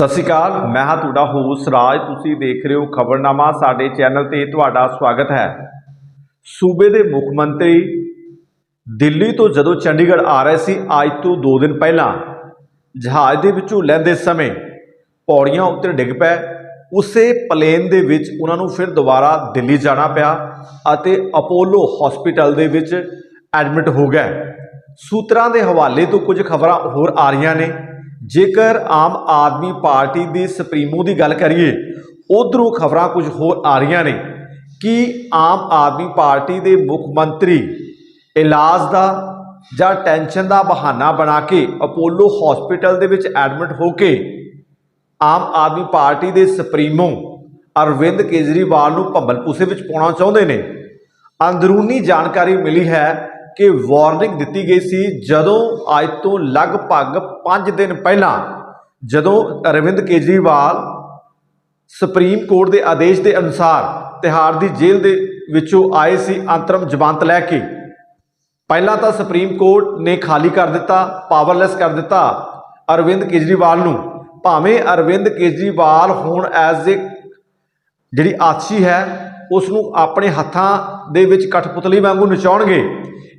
ਸਤਿ ਸ਼੍ਰੀ ਅਕਾਲ, ਮੈਂ ਹਾਂ ਤੁਹਾਡਾ ਹੋਸ ਰਾਜ। ਤੁਸੀਂ ਦੇਖ ਰਹੇ ਹੋ ਖਬਰਨਾਮਾ, ਸਾਡੇ ਚੈਨਲ ਤੇ ਤੁਹਾਡਾ ਸਵਾਗਤ ਹੈ। ਸੂਬੇ ਦੇ ਮੁੱਖ ਮੰਤਰੀ ਦਿੱਲੀ ਤੋਂ ਜਦੋਂ ਚੰਡੀਗੜ੍ਹ ਆ ਰਹੇ ਸੀ, ਅੱਜ ਤੋਂ 2 ਦਿਨ ਪਹਿਲਾਂ, ਜਹਾਜ਼ ਦੇ ਵਿੱਚੋਂ ਲੈਂਦੇ ਸਮੇਂ ਪੌੜੀਆਂ ਉੱਤੇ ਡਿੱਗ ਪਏ। ਉਸੇ ਪਲੇਨ ਦੇ ਵਿੱਚ ਉਹਨਾਂ ਨੂੰ ਫਿਰ ਦੁਬਾਰਾ ਦਿੱਲੀ ਜਾਣਾ ਪਿਆ ਅਤੇ ਅਪੋਲੋ ਹਸਪੀਟਲ ਦੇ ਵਿੱਚ ਐਡਮਿਟ ਹੋ ਗਏ। ਸੂਤਰਾਂ ਦੇ ਹਵਾਲੇ ਤੋਂ ਕੁਝ ਖਬਰਾਂ ਹੋਰ ਆ ਰਹੀਆਂ ਨੇ। ਜੇਕਰ ਆਮ ਆਦਮੀ ਪਾਰਟੀ ਦੀ ਸੁਪਰੀਮੋ ਦੀ ਗੱਲ ਕਰੀਏ, ਉਧਰੋਂ ਖਬਰਾਂ ਕੁਝ ਹੋਰ ਆ ਰਹੀਆਂ ਨੇ। ਕਿ ਆਮ ਆਦਮੀ ਪਾਰਟੀ ਦੇ ਮੁੱਖ ਮੰਤਰੀ ਇਲਾਜ ਦਾ ਜਾਂ ਟੈਨਸ਼ਨ ਦਾ ਬਹਾਨਾ ਬਣਾ ਕੇ ਅਪੋਲੋ ਹਸਪੀਟਲ ਦੇ ਵਿੱਚ ਐਡਮਿਟ ਹੋ ਕੇ ਆਮ ਆਦਮੀ ਪਾਰਟੀ ਦੇ ਸੁਪਰੀਮੋ ਅਰਵਿੰਦ ਕੇਜਰੀਵਾਲ ਨੂੰ ਭੰਬਲਪੂਸੇ ਵਿੱਚ ਪਾਉਣਾ ਚਾਹੁੰਦੇ ਨੇ? ਅੰਦਰੂਨੀ ਜਾਣਕਾਰੀ ਮਿਲੀ ਹੈ ਕਿ ਵਾਰਨਿੰਗ ਦਿੱਤੀ ਗਈ ਸੀ ਜਦੋਂ ਅੱਜ ਤੋਂ ਲਗਭਗ 5 ਦਿਨ ਪਹਿਲਾਂ, ਜਦੋਂ ਅਰਵਿੰਦ ਕੇਜਰੀਵਾਲ ਸੁਪਰੀਮ ਕੋਰਟ ਦੇ ਆਦੇਸ਼ ਦੇ ਅਨੁਸਾਰ ਤਿਹਾੜ ਦੀ ਜੇਲ੍ਹ ਦੇ ਵਿੱਚੋਂ ਆਏ ਸੀ ਅੰਤਰਮ ਜ਼ਮਾਨਤ ਲੈ ਕੇ। ਪਹਿਲਾਂ ਤਾਂ ਸੁਪਰੀਮ ਕੋਰਟ ਨੇ ਖਾਲੀ ਕਰ ਦਿੱਤਾ, ਪਾਵਰਲੈਸ ਕਰ ਦਿੱਤਾ ਅਰਵਿੰਦ ਕੇਜਰੀਵਾਲ ਨੂੰ। ਭਾਵੇਂ ਅਰਵਿੰਦ ਕੇਜਰੀਵਾਲ ਹੁਣ ਐਜ਼ ਏ ਜਿਹੜੀ ਆਛੀ ਹੈ ਉਸ ਨੂੰ ਆਪਣੇ ਹੱਥਾਂ ਦੇ ਵਿੱਚ ਕਠਪੁਤਲੀ ਵਾਂਗੂ ਨਚਾਉਣਗੇ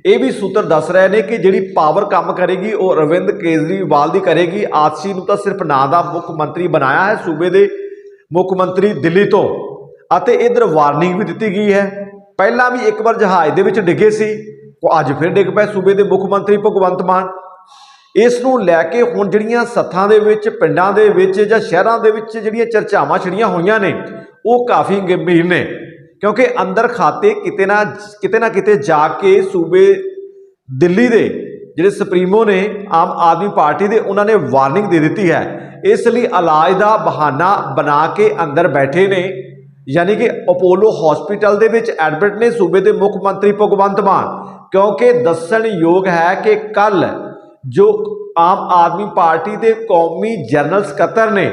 ਇਹ ਵੀ ਸੂਤਰ ਦੱਸ ਰਹੇ ਨੇ ਕਿ ਜਿਹੜੀ ਪਾਵਰ ਕੰਮ ਕਰੇਗੀ, ਉਹ ਅਰਵਿੰਦ ਕੇਜਰੀਵਾਲ ਦੀ ਕਰੇਗੀ। ਆਛੀ ਨੂੰ ਤਾਂ ਸਿਰਫ ਨਾਂ ਦਾ ਮੁੱਖ ਮੰਤਰੀ ਬਣਾਇਆ ਹੈ ਸੂਬੇ ਦੇ ਮੁੱਖ ਮੰਤਰੀ ਦਿੱਲੀ ਤੋਂ। ਅਤੇ ਇਧਰ ਵਾਰਨਿੰਗ ਵੀ ਦਿੱਤੀ ਗਈ ਹੈ। ਪਹਿਲਾਂ ਵੀ ਇੱਕ ਵਾਰ ਜਹਾਜ਼ ਦੇ ਵਿੱਚ ਡਿੱਗੇ ਸੀ, ਉਹ ਅੱਜ ਫਿਰ ਡਿੱਗ ਪਏ ਸੂਬੇ ਦੇ ਮੁੱਖ ਮੰਤਰੀ ਭਗਵੰਤ ਮਾਨ। ਇਸ ਨੂੰ ਲੈ ਕੇ ਹੁਣ ਜਿਹੜੀਆਂ ਸੱਥਾਂ ਦੇ ਵਿੱਚ, ਪਿੰਡਾਂ ਦੇ ਵਿੱਚ ਜਾਂ ਸ਼ਹਿਰਾਂ ਦੇ ਵਿੱਚ ਜਿਹੜੀਆਂ ਚਰਚਾਵਾਂ ਛਿੜੀਆਂ ਹੋਈਆਂ ਨੇ, ਉਹ ਕਾਫੀ ਗੰਭੀਰ ਨੇ। ਕਿਉਂਕਿ ਅੰਦਰ ਖਾਤੇ ਕਿਤੇ ਨਾ ਕਿਤੇ ਨਾ ਕਿਤੇ ਜਾ ਕੇ ਸੂਬੇ ਦਿੱਲੀ ਦੇ ਜਿਹੜੇ ਸੁਪਰੀਮੋ ਨੇ, ਆਮ ਆਦਮੀ ਪਾਰਟੀ ਦੇ, ਉਹਨਾਂ ਨੇ ਵਾਰਨਿੰਗ ਦੇ ਦਿੱਤੀ ਹੈ। ਇਸ ਲਈ ਇਲਾਜ ਦਾ ਬਹਾਨਾ ਬਣਾ ਕੇ ਅੰਦਰ ਬੈਠੇ ਨੇ, ਯਾਨੀ ਕਿ ਅਪੋਲੋ ਹਸਪੀਟਲ ਦੇ ਵਿੱਚ ਐਡਮਿਟ ਨੇ ਸੂਬੇ ਦੇ ਮੁੱਖ ਮੰਤਰੀ ਭਗਵੰਤ ਮਾਨ। ਕਿਉਂਕਿ ਦੱਸਣ ਯੋਗ ਹੈ ਕਿ ਕੱਲ ਜੋ ਆਮ ਆਦਮੀ ਪਾਰਟੀ ਦੇ ਕੌਮੀ ਜਨਰਲ ਸਕੱਤਰ ਨੇ,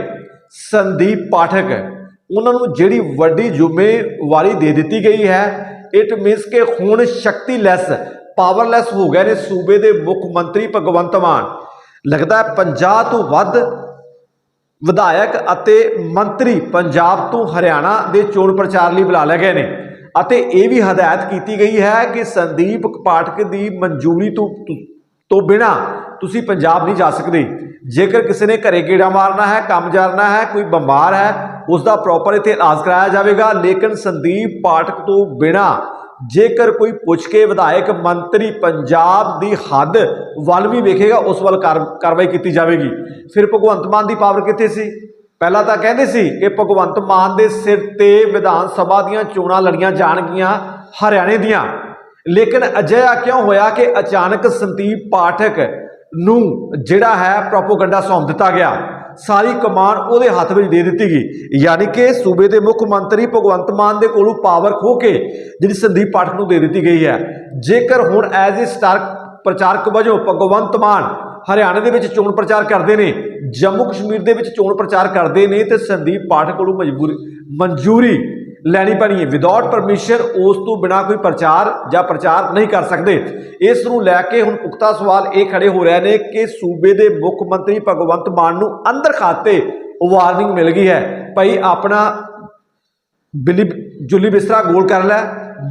ਸੰਦੀਪ ਪਾਠਕ ਉਹਨਾਂ ਨੂੰ ਜਿਹੜੀ ਵੱਡੀ ਜ਼ਿੰਮੇਵਾਰੀ ਦੇ ਦਿੱਤੀ ਗਈ ਹੈ ਇਟ ਮੀਨਸ ਕਿ ਹੁਣ ਸ਼ਕਤੀਲੈਸ ਪਾਵਰਲੈਸ ਹੋ ਗਏ ਨੇ ਸੂਬੇ ਦੇ ਮੁੱਖ ਮੰਤਰੀ ਭਗਵੰਤ ਮਾਨ। ਲੱਗਦਾ ਹੈ 50 ਤੋਂ ਵੱਧ ਵਿਧਾਇਕ ਅਤੇ ਮੰਤਰੀ ਪੰਜਾਬ ਤੋਂ ਹਰਿਆਣਾ ਦੇ ਚੋਣ ਪ੍ਰਚਾਰ ਲਈ ਬੁਲਾ ਲਏ ਗਏ ਨੇ। ਅਤੇ ਇਹ ਵੀ ਹਦਾਇਤ ਕੀਤੀ ਗਈ ਹੈ ਕਿ ਸੰਦੀਪ ਪਾਠਕ ਦੀ ਮਨਜ਼ੂਰੀ ਤੋਂ ਤੋਂ ਬਿਨਾ ਤੁਸੀਂ ਪੰਜਾਬ ਨਹੀਂ ਜਾ ਸਕਦੇ। ਜੇਕਰ ਕਿਸੇ ਨੇ ਘਰੇ ਕੀੜਾ ਮਾਰਨਾ ਹੈ, ਕੰਮ ਜਾਣਾ ਹੈ, ਕੋਈ ਬਿਮਾਰ ਹੈ ਉਸ ਦਾ ਪ੍ਰੋਪਰ ਇੱਥੇ ਇਲਾਜ ਕਰਾਇਆ ਜਾਵੇਗਾ। ਲੇਕਿਨ ਸੰਦੀਪ ਪਾਠਕ ਤੋਂ ਬਿਨਾ ਜੇਕਰ ਕੋਈ ਪੁੱਛ ਕੇ ਵਿਧਾਇਕ ਮੰਤਰੀ ਪੰਜਾਬ ਦੀ ਹੱਦ ਵੱਲ ਵੀ ਵੇਖੇਗਾ, ਉਸ ਵੱਲ ਕਾਰਵਾਈ ਕੀਤੀ ਜਾਵੇਗੀ। ਫਿਰ ਭਗਵੰਤ ਮਾਨ ਦੀ ਪਾਵਰ ਕਿੱਥੇ ਸੀ? ਪਹਿਲਾਂ ਤਾਂ ਕਹਿੰਦੇ ਸੀ ਕਿ ਭਗਵੰਤ ਮਾਨ ਦੇ ਸਿਰ ਤੇ ਵਿਧਾਨ ਸਭਾ ਦੀਆਂ ਚੋਣਾਂ ਲੜੀਆਂ ਜਾਣਗੀਆਂ, ਹਰਿਆਣੇ ਦੀਆਂ। ਲੇਕਿਨ ਅਜਿਹਾ ਕਿਉਂ ਹੋਇਆ ਕਿ ਅਚਾਨਕ ਸੰਦੀਪ ਪਾਠਕ ਨੂੰ ਜਿਹੜਾ ਹੈ ਪ੍ਰੋਪੋਗੰਡਾ ਸੌਂਪ ਦਿੱਤਾ ਗਿਆ। ਸਾਰੀ ਕਮਾਨ ਉਹਦੇ ਹੱਥ ਵਿੱਚ ਦੇ ਦਿੱਤੀ ਗਈ। ਯਾਨੀ ਕਿ ਸੂਬੇ ਦੇ ਮੁੱਖ ਮੰਤਰੀ ਭਗਵੰਤ ਮਾਨ ਦੇ ਕੋਲੋਂ ਪਾਵਰ ਖੋ ਕੇ ਜਿਹੜੀ ਸੰਦੀਪ ਪਾਠਕ ਨੂੰ ਦੇ ਦਿੱਤੀ ਗਈ ਹੈ। ਜੇਕਰ ਹੁਣ ਐਜ਼ ਏ ਸਟਾਰ ਪ੍ਰਚਾਰਕ ਵਜੋਂ ਭਗਵੰਤ ਮਾਨ ਹਰਿਆਣਾ ਦੇ ਵਿੱਚ ਚੋਣ ਪ੍ਰਚਾਰ ਕਰਦੇ ਨੇ, ਜੰਮੂ ਕਸ਼ਮੀਰ ਦੇ ਵਿੱਚ ਚੋਣ ਪ੍ਰਚਾਰ ਕਰਦੇ ਨੇ, ਤੇ ਸੰਦੀਪ ਪਾਠਕ ਕੋਲੋਂ ਮਜਬੂਰੀ ਮਨਜ਼ੂਰੀ ਲੈਣੀ ਪੈਣੀ ਹੈ। ਵਿਦਆਊਟ ਪਰਮਿਸ਼ਨ ਉਸ ਤੋਂ ਬਿਨਾ ਕੋਈ ਪ੍ਰਚਾਰ ਜਾਂ ਪ੍ਰਚਾਰ ਨਹੀਂ ਕਰ ਸਕਦੇ। ਇਸ ਨੂੰ ਲੈ ਕੇ ਹੁਣ ਪੁਖਤਾ ਸਵਾਲ ਇਹ ਖੜੇ ਹੋ ਰਹੇ ਨੇ ਕਿ ਸੂਬੇ ਦੇ ਮੁੱਖ ਮੰਤਰੀ ਭਗਵੰਤ ਮਾਨ ਨੂੰ ਅੰਦਰ ਖਾਤੇ ਵਾਰਨਿੰਗ ਮਿਲ ਗਈ ਹੈ। ਭਾਈ ਆਪਣਾ ਬਿੱਲੀ ਜੁੱਲੀ ਬਿਸਤਰਾ ਗੋਲ ਕਰ ਲੈ,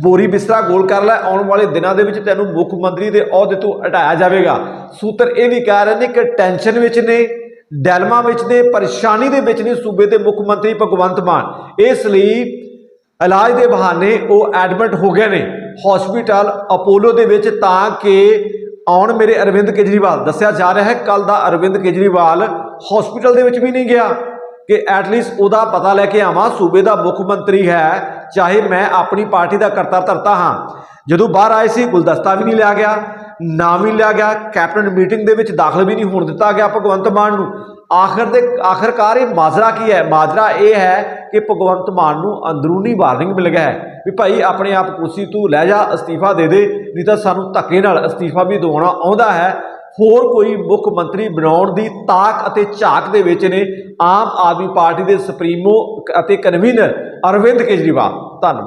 ਬੋਰੀ ਬਿਸਤਰਾ ਗੋਲ ਕਰ ਲੈ, ਆਉਣ ਵਾਲੇ ਦਿਨਾਂ ਦੇ ਵਿੱਚ ਤੈਨੂੰ ਮੁੱਖ ਮੰਤਰੀ ਦੇ ਅਹੁਦੇ ਤੋਂ ਹਟਾਇਆ ਜਾਵੇਗਾ। ਸੂਤਰ ਇਹ ਵੀ ਕਹਿ ਰਹੇ ਨੇ ਕਿ ਟੈਨਸ਼ਨ ਵਿੱਚ ਨੇ ਡੈਲਮਾ ਵਿੱਚ ਨੇ, ਪਰੇਸ਼ਾਨੀ ਦੇ ਵਿੱਚ ਨੇ ਸੂਬੇ ਦੇ ਮੁੱਖ ਮੰਤਰੀ ਭਗਵੰਤ ਮਾਨ। ਇਸ ਲਈ ਇਲਾਜ ਦੇ ਬਹਾਨੇ ਉਹ ਐਡਮਿਟ ਹੋ ਗਏ ਨੇ ਹਸਪੀਟਲ ਅਪੋਲੋ ਦੇ ਵਿੱਚ ਤਾਂ ਕਿ ਆਉਣ ਮੇਰੇ ਅਰਵਿੰਦ ਕੇਜਰੀਵਾਲ। ਦੱਸਿਆ ਜਾ ਰਿਹਾ ਹੈ ਕੱਲ ਦਾ ਅਰਵਿੰਦ ਕੇਜਰੀਵਾਲ ਹਸਪੀਟਲ ਦੇ ਵਿੱਚ ਵੀ ਨਹੀਂ ਗਿਆ ਕਿ ਐਟਲੀਸਟ ਉਹਦਾ ਪਤਾ ਲੈ ਕੇ ਆਵਾਂ। ਸੂਬੇ ਦਾ ਮੁੱਖ ਮੰਤਰੀ ਹੈ, ਚਾਹੇ ਮੈਂ ਆਪਣੀ ਪਾਰਟੀ ਦਾ ਕਰਤਾ ਧਰਤਾ ਹਾਂ। ਜਦੋਂ ਬਾਹਰ ਆਏ ਸੀ, ਗੁਲਦਸਤਾ ਵੀ ਨਹੀਂ ਲਿਆ ਗਿਆ, ਨਾ ਵੀ ਲਿਆ ਗਿਆ, ਕੈਬਨਿਟ ਮੀਟਿੰਗ ਦੇ ਵਿੱਚ ਦਾਖਲ ਵੀ ਨਹੀਂ ਹੋਣ ਦਿੱਤਾ ਗਿਆ ਭਗਵੰਤ ਮਾਨ ਨੂੰ। ਆਖਰ ਦੇ ਆਖਰਕਾਰ ਇਹ ਮਾਜਰਾ ਕੀ ਹੈ? ਮਾਜਰਾ ਇਹ ਹੈ ਕਿ ਭਗਵੰਤ ਮਾਨ ਨੂੰ ਅੰਦਰੂਨੀ ਵਾਰਨਿੰਗ ਮਿਲ ਗਿਆ ਹੈ ਵੀ ਭਾਈ ਆਪਣੇ ਆਪ ਕੁਰਸੀ ਤੂੰ ਲੈ ਜਾ, ਅਸਤੀਫਾ ਦੇ ਦੇ, ਨਹੀਂ ਤਾਂ ਸਾਨੂੰ ਧੱਕੇ ਨਾਲ ਅਸਤੀਫਾ ਵੀ ਦਿਵਾਉਣਾ ਆਉਂਦਾ ਹੈ। ਹੋਰ ਕੋਈ ਮੁੱਖ ਮੰਤਰੀ ਬਣਾਉਣ ਦੀ ਤਾਕ ਅਤੇ ਝਾਕ ਦੇ ਵਿੱਚ ਨੇ ਆਮ ਆਦਮੀ ਪਾਰਟੀ ਦੇ ਸੁਪਰੀਮੋ ਅਤੇ ਕਨਵੀਨਰ ਅਰਵਿੰਦ ਕੇਜਰੀਵਾਲ। ਧੰਨਵਾਦ।